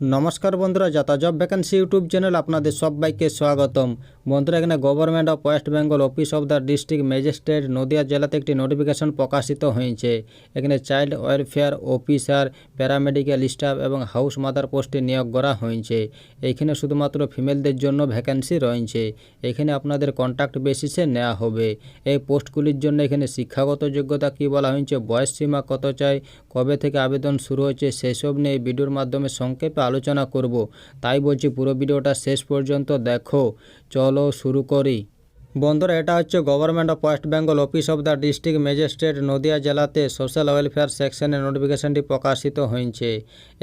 নমস্কার বন্ধুরা যাতা জব ভ্যাকেন্সি ইউটিউব চ্যানেল আপনাদের সবাইকে স্বাগতম। বন্ধুরা এখানে government of West Bengal office of the district magistrate Nadia জেলাতে একটি নোটিফিকেশন প্রকাশিত হয়েছে। এখানে child welfare officer, paramedical staff এবং হাউস মাদার পোস্টে নিয়োগ করা হয়েছে। এইখানে শুধুমাত্র ফিমেলদের জন্য ভ্যাকেন্সি রয়েছে। এখানে আপনাদের কন্ট্যাক্ট বেসিসে নেওয়া হবে। এই পোস্টগুলির জন্য এখানে শিক্ষাগত যোগ্যতা কী বলা হয়েছে, বয়স সীমা কত চাই, কবে থেকে আবেদন শুরু হয়েছে, সেসব নিয়ে এই ভিডিওর মাধ্যমে সংক্ষেপে আলোচনা করব। তাই বলছি পুরো ভিডিওটা শেষ পর্যন্ত দেখো। চলো শুরু করি। বন্ধুরা, এটা হচ্ছে government of West Bengal office of the district magistrate Nadia জেলাতে সোশ্যাল ওয়েলফেয়ার সেকশনে নোটিফিকেশনটি প্রকাশিত হয়েছে।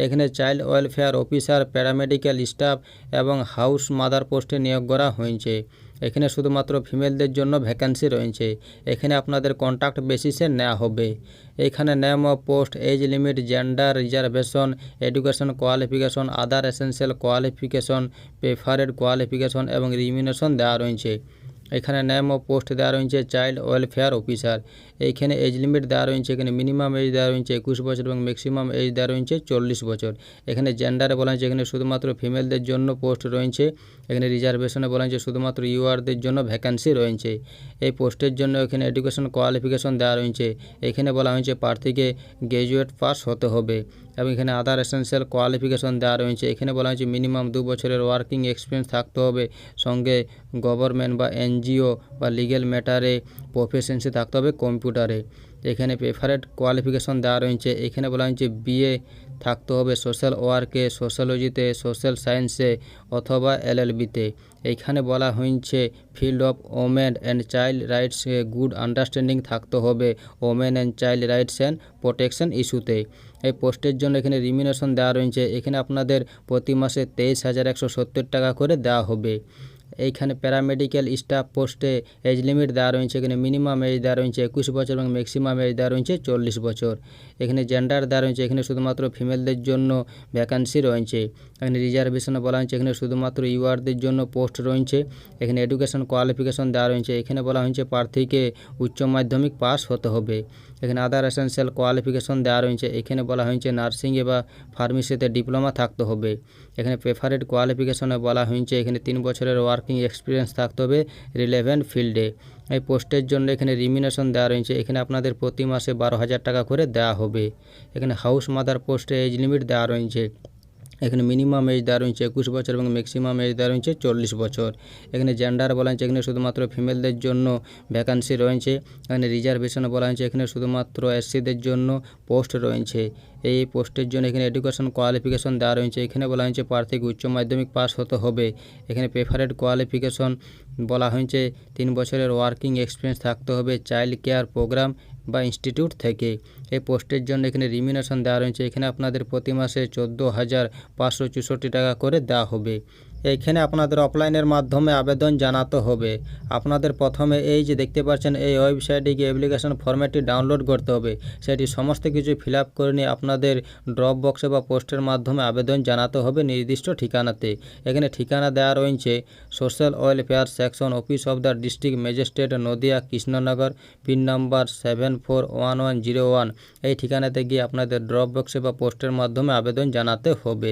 এখানে child welfare officer paramedical staff এবং হাউস মাদার পোস্টে নিয়োগ করা হয়েছে। এখানে শুধুমাত্র ফিমেলদের জন্য ভ্যাকেন্সি রয়েছে। এখানে আপনাদের কন্ট্যাক্ট বেসিসে নেওয়া হবে। এখানে name of post age limit gender reservation education qualification other essential qualification preferred qualification এবং রিমিনেশন দেওয়া রয়েছে। এখানে নেম অফ পোস্ট দেওয়া রয়েছে চাইল্ড ওয়েলফেয়ার অফিসার। এইখানে এজ লিমিট দেওয়া রয়েছে এখানে মিনিমাম এজ দেওয়া রয়েছে একুশ বছর এবং ম্যাক্সিমাম এজ দেওয়া রয়েছে চল্লিশ বছর। এখানে জেন্ডারে বলা হয়েছে, এখানে শুধুমাত্র ফিমেলদের জন্য পোস্ট রয়েছে। এখানে রিজার্ভেশনে বলা হয়েছে, শুধুমাত্র ইউআরদের জন্য ভ্যাকান্সি রয়েছে। এই পোস্টের জন্য এখানে এডুকেশন কোয়ালিফিকেশন দেওয়া রয়েছে এখানে বলা হয়েছে, প্রার্থীকে গ্র্যাজুয়েট পাস হতে হবে। এবং এখানে আদার এসেন্সিয়াল কোয়ালিফিকেশন দেওয়া রয়েছে। এখানে বলা হয়েছে মিনিমাম দু বছরের ওয়ার্কিং এক্সপিরিয়েন্স থাকতে হবে। সঙ্গে গভর্নমেন্ট বা এনজিও বা লিগেল ম্যাটারে প্রফেশনসি থাকতে হবে কম্পিউটারে এখানে প্রেফারেড কোয়ালিফিকেশন দেওয়া রয়েছে। এখানে বলা হয়েছে বিএ থাকতে হবে সোশ্যাল ওয়ার্কে সোশ্যালজিতে সোশ্যাল সায়েন্সে অথবা এলএলবিতে এইখানে বলা হয়েছে field of women and child rights good understanding থাকতে হবে women and child rights and protection ইস্যুতে এই পোস্টের জন্য এখানে রিমিনেশন দেওয়া রয়েছে। এখানে আপনাদের প্রতি মাসে তেইশ হাজার একশো সত্তর টাকা করে দেওয়া হবে। এইখানে প্যারামেডিক্যাল স্টাফ পোস্টে এজ লিমিট দেওয়া রয়েছে, এখানে মিনিমাম এজ দেওয়া রয়েছে একুশ বছর এবং ম্যাক্সিমাম এজ দেওয়া রয়েছে চল্লিশ বছর। এখানে জেন্ডার দেওয়া রয়েছে, এখানে শুধুমাত্র ফিমেলদের জন্য ভ্যাকান্সি রয়েছে। এখানে রিজার্ভেশনে বলা হয়েছে, এখানে শুধুমাত্র ইউআরদের জন্য পোস্ট রয়েছে। এখানে এডুকেশন কোয়ালিফিকেশন দেওয়া রয়েছে, এখানে বলা হয়েছে প্রার্থীকে উচ্চ মাধ্যমিক পাস হতে হবে। এখানে আদার এসেন্সিয়াল কোয়ালিফিকেশন দেওয়া রয়েছে। এখানে বলা হয়েছে নার্সিংয়ে বা ফার্মেসিতে ডিপ্লোমা থাকতে হবে। এখানে প্রেফারেড কোয়ালিফিকেশনে বলা হয়েছে, এখানে তিন বছরের ওয়ার্কিং এক্সপিরিয়েন্স থাকতে হবে রিলেভেন্ট ফিল্ডে এই পোস্টের জন্য এখানে রিমিনেশন দেওয়া রয়েছে। এখানে আপনাদের প্রতি মাসে বারো হাজার টাকা করে দেওয়া হবে। এখানে হাউস মাদার পোস্টে এজ লিমিট দেওয়া রয়েছে। এখানে মিনিমাম এজ দেওয়া রয়েছে একুশ বছর এবং ম্যাক্সিমাম এজ দেওয়া রয়েছে চল্লিশ বছর। এখানে জেন্ডার বলা হয়েছে, এখানে শুধুমাত্র ফিমেলদের জন্য ভ্যাকান্সি রয়েছে। এখানে রিজার্ভেশন বলা হয়েছে, এখানে শুধুমাত্র এসসিদের জন্য পোস্ট রয়েছে। এই পোস্টের জন্য এখানে এডুকেশন কোয়ালিফিকেশন দেওয়া রয়েছে। এখানে বলা হয়েছে প্রার্থীকে উচ্চ মাধ্যমিক পাস হতে হবে। এখানে প্রেফারেড কোয়ালিফিকেশন বলা হয়েছে, তিন বছরের ওয়ার্কিং এক্সপিরিয়েন্স থাকতে হবে চাইল্ড কেয়ার প্রোগ্রাম বা ইনস্টিটিউট থেকে। এই পোস্টের জন্য এখানে রিমিনেশন দেওয়া রয়েছে। এখানে আপনাদের প্রতি মাসে চোদ্দ হাজার পাঁচশো টাকা করে দেওয়া হবে। এইখানে আপনাদের অফলাইনের মাধ্যমে আবেদন জানাতে হবে। আপনাদের প্রথমে এই যে দেখতে পাচ্ছেন, এই ওয়েবসাইটে গিয়ে অ্যাপ্লিকেশন ফর্ম্যাটটি ডাউনলোড করতে হবে। সেটি সমস্ত কিছু ফিল আপ করে নিয়ে আপনাদের ড্রপ বক্সে বা পোস্টের মাধ্যমে আবেদন জানাতে হবে নির্দিষ্ট ঠিকানাতে। এখানে ঠিকানা দেওয়া রয়েছে social welfare section office of the district magistrate Nadia, Krishnanagar pin number seven four one one zero one এই ঠিকানাতে গিয়ে আপনাদের ড্রপ বক্সে বা পোস্টের মাধ্যমে আবেদন জানাতে হবে।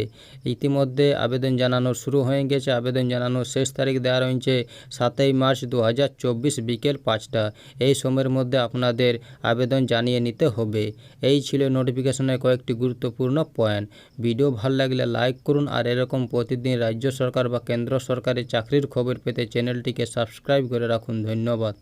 ইতিমধ্যে আবেদন জানানো শুরু হয়ে গেছে আবেদন জানানোর শেষ তারিখ দেওয়া রয়েছে সাতই মার্চ দু হাজার চব্বিশ বিকেল পাঁচটা। এই সময়ের মধ্যে আপনাদের আবেদন জানিয়ে নিতে হবে। এই ছিল নোটিফিকেশনের কয়েকটি গুরুত্বপূর্ণ পয়েন্ট। ভিডিও ভালো লাগলে লাইক করুন আর এরকম প্রতিদিন রাজ্য সরকার বা কেন্দ্র সরকারের চাকরির খবর পেতে চ্যানেলটিকে সাবস্ক্রাইব করে রাখুন। ধন্যবাদ।